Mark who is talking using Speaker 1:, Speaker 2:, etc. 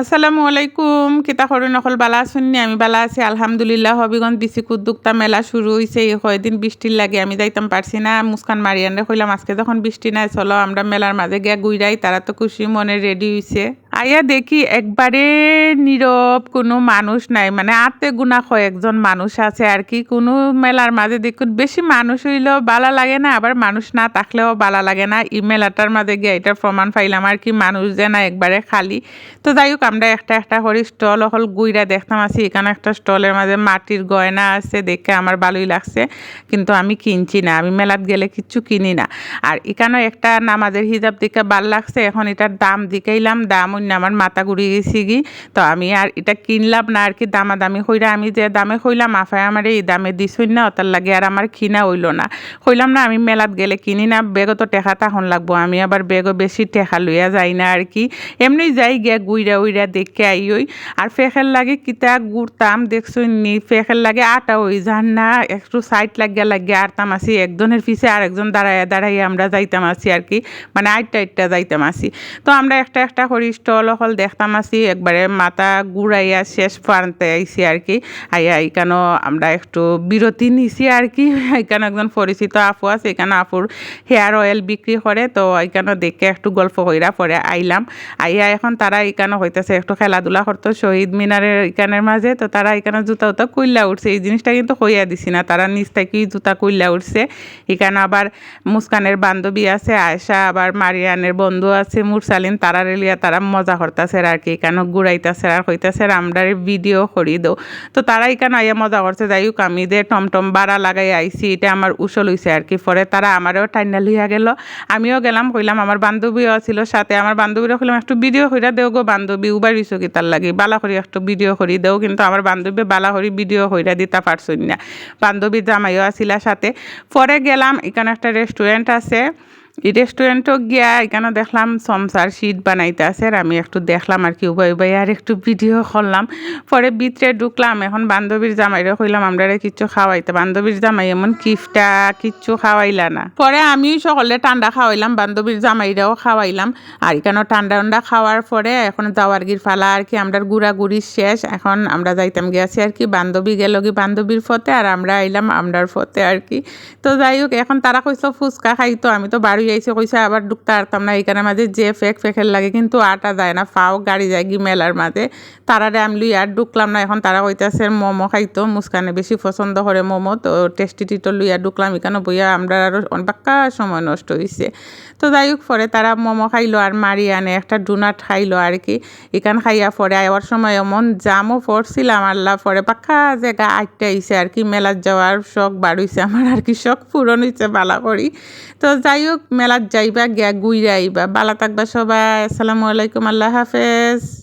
Speaker 1: আসসালামু আলাইকুম। কিতা করে নকল বালা শুননি? আমি বালা আছি, আলহামদুলিল্লাহ। হবিগঞ্জ বিসি উদ্যোক্তা মেলা শুরু হয়েছে এই কয়দিন বৃষ্টির লাগে, আমি যাইতাম পারছি না। মুস্কান মারিয়ানরে কইলাম, আজকে যখন বৃষ্টি নাই, চলো, আমরা মেলার মাঝে গিয়া গুইরাই তারা তো খুশি মনে রেডি হইছে। আইয়া দেখি একবারে নীরব কোনো মানুষ নাই মানে আতে গুণা কয়েকজন মানুষ আছে আর কি। কোনো মেলার মাঝে দেখুন বেশি মানুষ হইলেও বালা লাগে না, আবার মানুষ না থাকলেও বালা লাগে না। ই মেলাটার মাঝে গিয়ে এটার প্রমাণ পাইলাম আর কি, মানুষ যে না একবারে খালি। তো যাই হোক, আমরা একটা একটা করে স্টল হল গুইরা দেখতাম আছি, এখানে একটা স্টলের মাঝে মাটির গয়না আছে দেখে আমার ভালোই লাগছে, কিন্তু আমি কিনছি না, আমি মেলাত গেলে কিচ্ছু কিনি না। আর এখানে একটা নামাজের হিজাব দেখে ভালো লাগছে, এখন এটার দাম দিকেইলাম দাম অন্য আমার মাথা ঘুরে গেছি গি তো আমি আর এটা কিনলাম না আর কি, দামাদামি হইরা আমি যে দামে হইলাম আফায় আমার এই দামে দিছই না ওটার লাগে আর আমার কিনা হইল না। হইলাম না, আমি মেলাত গেলে কিনি না, বেগও তো টেকা তখন লাগবো, আমি আবার বেগও বেশি টেকা লইয়া যাই না আর কি। এমনি যাই গিয়া গুইরা উইরা দেখে আই ওই আর ফেখের লাগে কিতা গুড়তাম দেখছ নি ফেখের লাগে আটা ওই যান না, একটু সাইড লাগিয়া লাগিয়া আরতাম আসি, একজনের পিছে আর একজন দাঁড়াইয়া দাঁড়াইয়া আমরা যাইতাম আসি আর কি মানে আটটা আটটা যাইতাম আসি। তো আমরা একটা একটা করি স্টল হল দেখতাম আসি একবারে মাথা গুড়াইয়া শেষ প্রান্তে আইসি আর কি। আইয়া এখানেও আমরা একটু বিরতি নিছি আর কি। এখানে একজন পরিচিত আপু আছে এখানে আপুর হেয়ার অয়েল বিক্রি করে, তো এখানে দেখে একটু গল্প কইরা পরে আইলাম। আইয়া এখন তারা এখানে হইতেছে একটু খেলাধুলা করতো শহীদ মিনারের এখানের মাঝে, তো তারা এখানে জুতা উতা কুইল্লা উঠছে এই জিনিসটা কিন্তু হইয়া দিছি না, তারা নিচ থেকেই জুতা কইলা উঠছে এখানে আবার মুস্কানের বান্ধবী আছে আয়সা আবার মারিয়ানের বন্ধু আছে, মুরসালিন তারা রেলিয়া তারা মজা করতেছে আর কি এখানে ঘুরাইতেছে আর হইতেছে আমরা ভিডিও করি দো। তো তারা এখানে আইয়া মজা করছে? যাই হোক আমি যে টমটম বাড়া লাগাই আইছি, এটা আমার উসল হইছে আর কি। পরে তারা আমারও টাইনা লইয়া গেল। আমিও গেলাম, কইলাম আমার বান্ধবীও ছিল সাথে। আমার বান্ধবীরা কইলাম, একটু ভিডিও কইরা দেও গো বান্ধবী উবার হইছো কি তার লাগে? বালা করি একটু ভিডিও করি দেও। কিন্তু আমার বান্ধবী বালা করি ভিডিও কইরা দিতা পারছই না। বান্ধবী জামাইও আসিলা সাথে। পরে গেলাম, এখানে একটা রেস্টুরেন্ট আছে। এই রেস্টুরেন্টও গিয়া এখানে দেখলাম সমসার শীত বানাইতে আছে আর আমি একটু দেখলাম আর কি উবাই উবাই আর একটু ভিডিও করলাম। পরে ভিতরে ঢুকলাম, এখন বান্ধবীর জামাইরে কইলাম, আমরা কিচ্ছু খাওয়াইতে বান্ধবীর জামাই এমন কিফটা, কিচ্ছু খাওয়াইলা না। পরে আমি সকলে ঠান্ডা খাওয়াইলাম, বান্ধবীর জামাইরাও খাওয়াইলাম। আর এখানে ঠান্ডা ঠান্ডা খাওয়ার পরে এখন যাওয়ার গির ফালা আর কি আমরা ঘুরাঘুরি শেষ। এখন আমরা যাইতাম গেছি আর কি, বান্ধবী গেল কি বান্ধবীর ফতে আর আমরা আইলাম আমরার ফতে আর কি। তো যাই হোক, এখন তারা কইস ফুচকা খাইতো, আমি তো বাড়ি আইসে কইসে আবার ঢুকতে পারতাম না এখানে মাঝে যে ফেক ফেকের লাগে কিন্তু আটা যায় না, ফাও গাড়ি যায় কি মেলার মাঝে। তারারে আমি আর ঢুকলাম না, এখন তারা কইতাছে মোমো খাইতো, মুস্কানে বেশি পছন্দ করে মোমো, তো টেস্টি টিটো লুইয়া ঢুকলাম, এখানে বইয়া আমরা আরও বাক্কা সময় নষ্ট হয়েছে তো যাই হোক, পরে তারা মোমো খাইলো আর মারি আনে একটা ডোনাট খাইলো আর কি। এখান খাইয়া পরে আবার সময় এমন জামও পড়ছিলাম আল্লাহ পরে পাক্কা জায়গা আটটা আইসে আর কি, মেলার যাওয়ার শখ বাড়ইছে, আমার আর কি শখ পূরণ হয়েছে বালা করি। তো যাই হোক মেলার যাইবা গিয়া গুইরা আইবা। বালা থাকবা সবাই। আসসালামু আলাইকুম আল্লাহ হাফেজ।